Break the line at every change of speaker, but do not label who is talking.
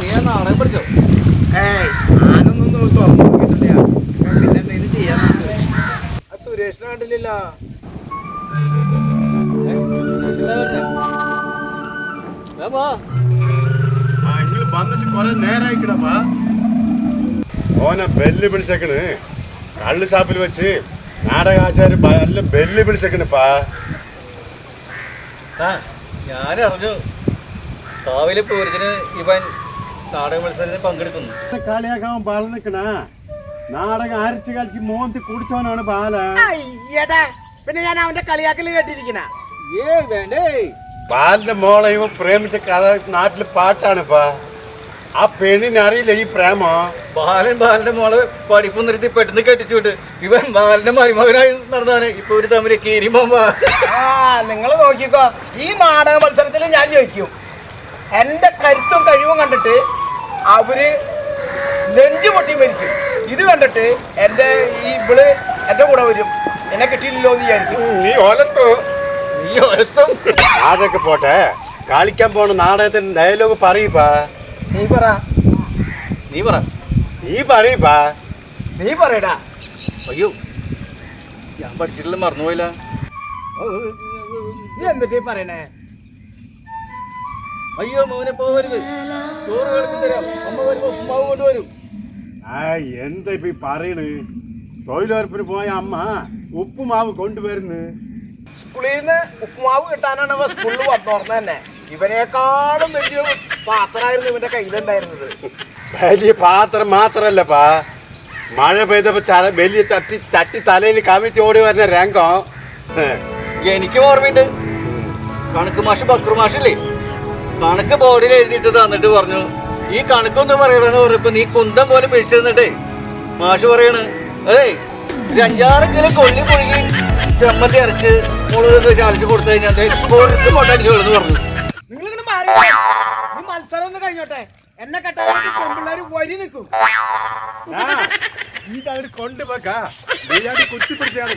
നീ നാടകം പഠിച്ചോ?
ഏയ് ഞാനൊന്നും തുറന്നു നോക്കിയിട്ടില്ല. പിന്നെ എന്തെങ്കിലും ചെയ്യാൻ.
ആ സുരേഷിനെ കണ്ടില്ല
വന്നിട്ട് കുറെ നേരായിക്കണപ്പാ ഓനെ ബെല്ല് പിടിച്ചേക്കണ്. കള്ള് ഷാപ്പിൽ വെച്ച് നാടകാശാര് നല്ല ബെല്ല് വിളിച്ചേക്കണപ്പാ
ആ ഞാൻ അറിഞ്ഞു കാവിലെ പൂരത്തിന് ഇവൻ നാടക മത്സരത്തിൽ പങ്കെടുക്കുന്നു.
കളിയാക്കാൻ ബാല നിക്കണ നാടകം അരച്ച് കളിച്ച് മോന്തി കുടിച്ചവനാണ് ബാല.
അയ്യടാ പിന്നെ ഞാൻ അവന്റെ കളിയാക്കൽ കേട്ടിരിക്കണ.
ഏ വേണ്ടേ.
ബാലിന്റെ മോളെ ഇവ പ്രേമിച്ച കഥ നാട്ടിൽ പാട്ടാണിപ്പാ ആ പെണ്ണിന് അറിയില്ല ഈ പ്രേമം?
ബാലൻ ബാലന്റെ മോളെ പഠിപ്പ് നിർത്തി പെട്ടെന്ന് കെട്ടിച്ചുവിട്ട് ഇവൻ ബാലന്റെ മരുമകനായി നടന്നാണ് ഇപ്പൊ ഒരു തമ്മിൽ കീരിമാമ്പ
ആ നിങ്ങൾ നോക്കിക്കോ ഈ നാടക മത്സരത്തിൽ ഞാൻ ജയിക്കും. എന്റെ കരുത്തും കഴിവും കണ്ടിട്ട് അവർ നെഞ്ചു പൊട്ടി മരിക്കും. ഇത് കണ്ടിട്ട് എന്റെ ഈ ഇവൾ എന്റെ കൂടെ വരും. എന്നെ കിട്ടിയില്ലല്ലോ എന്ന് വിചാരിക്കും.
നീ
ഒരുത്തും
അതൊക്കെ പോട്ടെ. കളിക്കാൻ പോണ നാടകത്തിന്റെ ഡയലോഗ് പറയപ്പാ
നീ പറ.
നീ പറ.
നീ പറയപ്പാ
നീ പറയടാ.
അയ്യോ ഞാൻ പഠിച്ചിട്ടില്ല മറന്നുപോയില്ല.
നീ എന്നിട്ട് പറയണേ?
അയ്യോ മോനെ ചോറ് തരാം. അമ്മ വരുമ്പോ ഉമ്മാവ് കൊണ്ടുവരും
ആ എന്താ ഇപ്പൊ ഈ പറയണ്? തൊഴിലുറപ്പിന് പോയ അമ്മ ഉപ്പുമാവ് കൊണ്ടുവരുന്നു.
സ്കൂളിൽ നിന്ന് ഉപ്പുമാവ് കിട്ടാനാണ് അവ സ്കൂളിൽ വന്നോർന്ന് തന്നെ. ഇവനേക്കാളും വലിയ പാത്രമായിരുന്നു ഇവന്റെ കയ്യിലുണ്ടായിരുന്നത്.
വലിയ പാത്രം മാത്രല്ലപ്പാ മഴ പെയ്തപ്പോ ചല വലിയ തട്ടി തട്ടി തലയിൽ കമിച്ച് ഓടി വരുന്ന രംഗം.
എനിക്ക് ഓർമ്മയുണ്ട്. കണക്ക് മാഷ് ബക്രു മാഷില്ലേ? കണക്ക് ബോർഡിൽ എഴുതിയിട്ട് തന്നിട്ട് പറഞ്ഞു ഈ കണക്കൊന്ന് പറയണമെന്ന് പറഞ്ഞപ്പോ നീ കുന്തം പോലെ പിടിച്ചു തന്നിട്ടേ മാഷ് പറയണ് ഏയ് ഒരു അഞ്ചാറ് കിലോ കൊള്ളി പുഴുകി ചമ്മന്തി അരച്ച് മുളക് ചാലിച്ച് കൊടുത്തു കഴിഞ്ഞാൽ പൊറുത്ത് കൊണ്ടടിച്ചു എന്ന് പറഞ്ഞു.
നിങ്ങളിങ്ങനെ മാറി ഈ മത്സരം ഒന്ന് കഴിഞ്ഞോട്ടെ. എന്നെ കെട്ടാൻ പെൺപിള്ളേര് വരി നിൽക്കും.
ആ, കൊണ്ട് നീ കുത്തിപ്പിടിച്ചാണ്